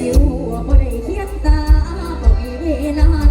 บ่ได้สิวบ่ได้เคียงตาบ่มีเวลา